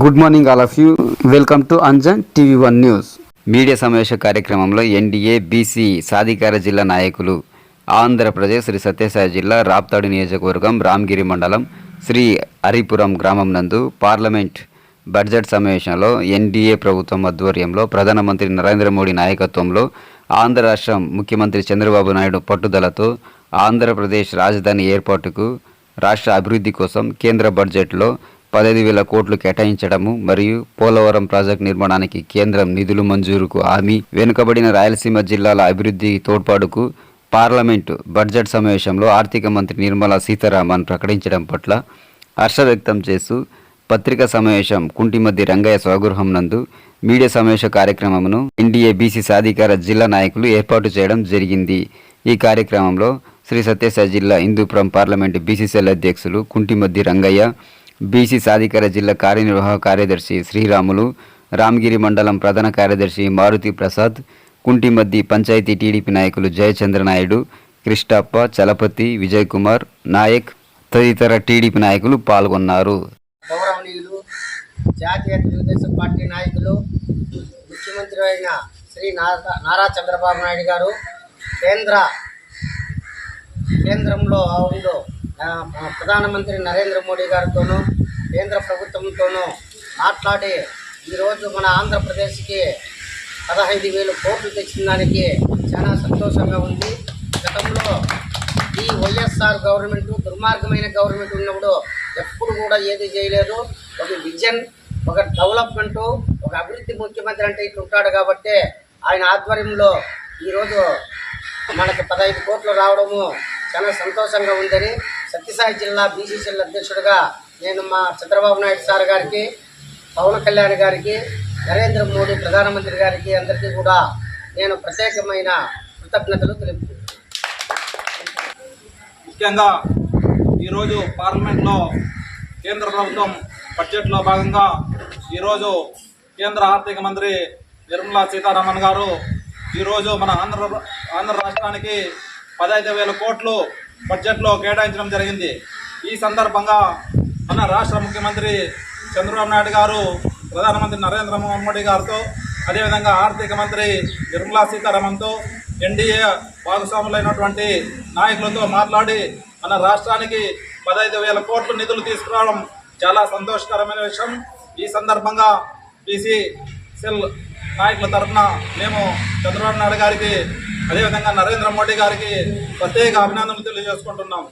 Good morning all of you. Welcome to Anjan TV one news. Media సమావేశ కార్యక్రమంలో NDA BC సాధికార జిల్లా నాయకులు ఆంధ్రప్రదేశ్ శ్రీ సత్యసాయి జిల్లా రాప్తాడు నియోజకవర్గం రామగిరి మండలం శ్రీ హరిపురం గ్రామం నందు పార్లమెంట్ బడ్జెట్ సమావేశంలో ఎన్డీఏ ప్రభుత్వం ఆధ్వర్యంలో ప్రధానమంత్రి నరేంద్ర మోడీ నాయకత్వంలో ఆంధ్ర రాష్ట్రం ముఖ్యమంత్రి చంద్రబాబు నాయుడు పట్టుదలతో ఆంధ్రప్రదేశ్ రాజధాని ఏర్పాటుకు రాష్ట్ర అభివృద్ధి కోసం కేంద్ర బడ్జెట్లో పదహైదు వేల కోట్లు కేటాయించడము మరియు పోలవరం ప్రాజెక్టు నిర్మాణానికి కేంద్రం నిధులు మంజూరుకు హామీ. వెనుకబడిన రాయలసీమ జిల్లాల అభివృద్ధి తోడ్పాటుకు పార్లమెంటు బడ్జెట్ సమావేశంలో ఆర్థిక మంత్రి నిర్మలా సీతారామన్ ప్రకటించడం పట్ల హర్ష వ్యక్తం చేస్తూ పత్రికా సమావేశం కుంటిమద్ది రంగయ్య స్వగృహం నందు మీడియా సమావేశ కార్యక్రమమును ఎన్డీఏ బీసీ సాధికార జిల్లా నాయకులు ఏర్పాటు చేయడం జరిగింది. ఈ కార్యక్రమంలో శ్రీ సత్యసాయి జిల్లా హిందూపురం పార్లమెంటు బీసీసీఎల్ అధ్యక్షులు కుంటిమద్ది రంగయ్య బీసీ సాధికార జిల్లా కార్యనిర్వాహక కార్యదర్శి శ్రీరాములు రామగిరి మండలం ప్రధాన కార్యదర్శి మారుతి ప్రసాద్ కుంటిమద్ది పంచాయతీ టీడీపీ నాయకులు జయచంద్ర నాయుడు కృష్ణప్ప చలపతి విజయ్ కుమార్ నాయక్ తదితర టీడీపీ నాయకులు పాల్గొన్నారు. గౌరవనీయులు జాతీయ తెలుగుదేశం పార్టీ నాయకులు ముఖ్యమంత్రి అయిన శ్రీ నారా నారా చంద్రబాబు నాయుడు గారు కేంద్ర కేంద్రంలో ఉండు ప్రధానమంత్రి నరేంద్ర మోడీ గారితోనూ కేంద్ర ప్రభుత్వంతోనూ మాట్లాడి ఈరోజు మన ఆంధ్రప్రదేశ్కి పదహైదు వేలు కోట్లు తెచ్చిన దానికి చాలా సంతోషంగా ఉంది. గతంలో ఈ వైఎస్ఆర్ గవర్నమెంట్ దుర్మార్గమైన గవర్నమెంట్ ఉన్నప్పుడు ఎప్పుడు కూడా ఏది చేయలేదు. ఒక విజన్ ఒక డెవలప్మెంట్ ఒక అభివృద్ధి ముఖ్యమంత్రి అంటే ఇట్లా ఉంటాడు కాబట్టి ఆయన ఆధ్వర్యంలో ఈరోజు మనకి పదహైదు కోట్లు రావడము చాలా సంతోషంగా ఉందని సత్యసాయి జిల్లా బీసీసీల అధ్యక్షుడిగా నేను మా చంద్రబాబు నాయుడు సార్ గారికి పవన్ కళ్యాణ్ గారికి నరేంద్ర మోడీ ప్రధానమంత్రి గారికి అందరికీ కూడా నేను ప్రత్యేకమైన కృతజ్ఞతలు తెలుపుతున్నాను. ముఖ్యంగా ఈరోజు పార్లమెంట్లో కేంద్ర ప్రభుత్వం బడ్జెట్లో భాగంగా ఈరోజు కేంద్ర ఆర్థిక మంత్రి నిర్మలా సీతారామన్ గారు ఈరోజు మన ఆంధ్ర ఆంధ్ర రాష్ట్రానికి పదహైదు వేల కోట్లు బడ్జెట్లో కేటాయించడం జరిగింది. ఈ సందర్భంగా మన రాష్ట్ర ముఖ్యమంత్రి చంద్రబాబు నాయుడు గారు ప్రధానమంత్రి నరేంద్ర మోడీ గారితో అదేవిధంగా ఆర్థిక మంత్రి నిర్మలా సీతారామన్తో ఎన్డీఏ భాగస్వాములైనటువంటి నాయకులతో మాట్లాడి మన రాష్ట్రానికి పదహైదు వేల కోట్లు నిధులు తీసుకురావడం చాలా సంతోషకరమైన విషయం. ఈ సందర్భంగా బీసీ సెల్ నాయకుల తరఫున మేము చంద్రబాబు నాయుడు గారికి అదేవిధంగా నరేంద్ర మోడీ గారికి ప్రత్యేక అభినందనలు తెలియజేసుకుంటున్నాం.